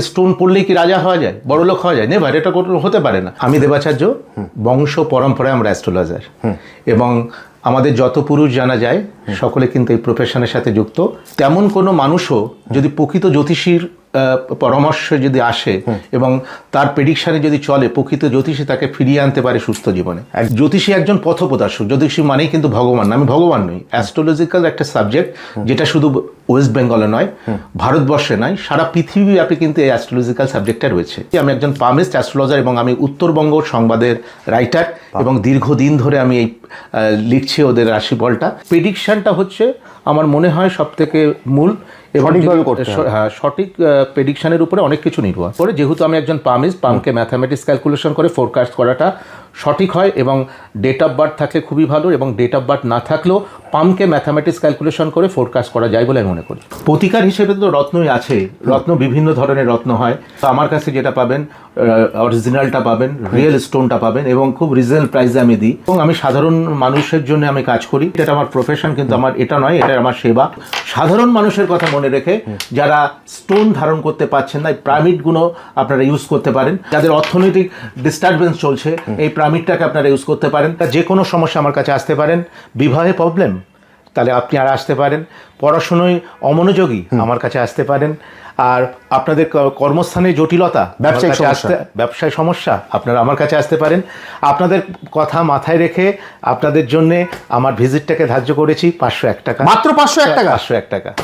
Stone পড়লেই কি রাজা হওয়া যায়? বড় লোক হওয়া যায়? নেভার এটা কোনো হতে পারে না। আমি দেবাচার্য, বংশ পরম্পরায় আমরা অ্যাস্ট্রোলজার। এবং আমাদের যত পুরুষ জানা যায়, সকলে কিন্তু এই প্রফেশনের সাথে যুক্ত। তেমন কোনো মানুষও যদি প্রকৃত জ্যোতিষীর পরামর্শে যদি আসে এবং তার প্রেডিকশানে যদি চলে প্রকৃত জ্যোতিষী তাকে ফিরিয়ে আনতে পারে সুস্থ জীবনে। জ্যোতিষী একজন পথপ্রদর্শক জ্যোতিষী মানেই কিন্তু ভগবান না। আমি ভগবান নই অ্যাস্ট্রোলজিক্যাল একটা সাবজেক্ট যেটা শুধু ওয়েস্ট বেঙ্গলে নয় ভারতবর্ষে নয় সারা পৃথিবীব্যাপী কিন্তু এই অ্যাস্ট্রোলজিক্যাল সাবজেক্টটা রয়েছে। আমি একজন পামিস্ট অ্যাস্ট্রোলজার এবং আমি উত্তরবঙ্গ সংবাদের রাইটার এবং দীর্ঘদিন ধরে আমি এই লিখছি ওদের রাশিফলটা। প্রেডিকশনটা হচ্ছে আমার মনে হয় সব থেকে মূল সঠিকভাবে করতে হ্যাঁ সঠিক প্রেডিকশনের উপরে অনেক কিছু নির্ভর। করে যেহেতু আমি একজন পামিস্ট পামকে ম্যাথামেটিক্স ক্যালকুলেশন করে ফোরকাস্ট করাটা সঠিক হয় এবং ডেট অফ বার্থ থাকলে খুবই ভালো এবং ডেট অফ বার্থ না থাকলেও পামকে ম্যাথামেটিক্স ক্যালকুলেশন করে ফোরকাস্ট করা যায় বলে আমি মনে করি। প্রতিকার হিসেবে তো রত্নই আছে, রত্ন বিভিন্ন ধরনের রত্ন হয়। তো আমার কাছে যেটা পাবেন অরিজিনালটা পাবেন রিয়েল স্টোনটা পাবেন এবং খুব রিজনেবল প্রাইসে আমি দিই। এবং আমি সাধারণ মানুষের জন্য আমি কাজ করি। এটা আমার প্রফেশন কিন্তু আমার, এটা নয়, এটা আমার সেবা। সাধারণ মানুষের কথা মনে রেখে যারা স্টোন ধারণ করতে পারছেন না, এই প্রামিডগুলো আপনারা ইউজ করতে পারেন। যাদের অর্থনৈতিক ডিস্টারবেন্স চলছে, এই প্রামিডটাকে আপনারা ইউজ করতে পারেন। তা যে কোনো সমস্যা আমার কাছে আসতে পারেন। বিবাহে প্রবলেম তাহলে আপনি আর আসতে পারেন। পড়াশুনোয় অমনোযোগী আমার কাছে আসতে পারেন। আর আপনাদের কর্মস্থানে জটিলতা সমস্যা। আসতে- ব্যবসায় সমস্যা আপনারা আমার কাছে আসতে পারেন। আপনাদের কথা মাথায় রেখে আপনাদের জন্য আমার ভিজিটটাকে ধার্য করেছি পাঁচশো এক টাকা। মাত্র পাঁচশো এক টাকা? পাঁচশো এক টাকা।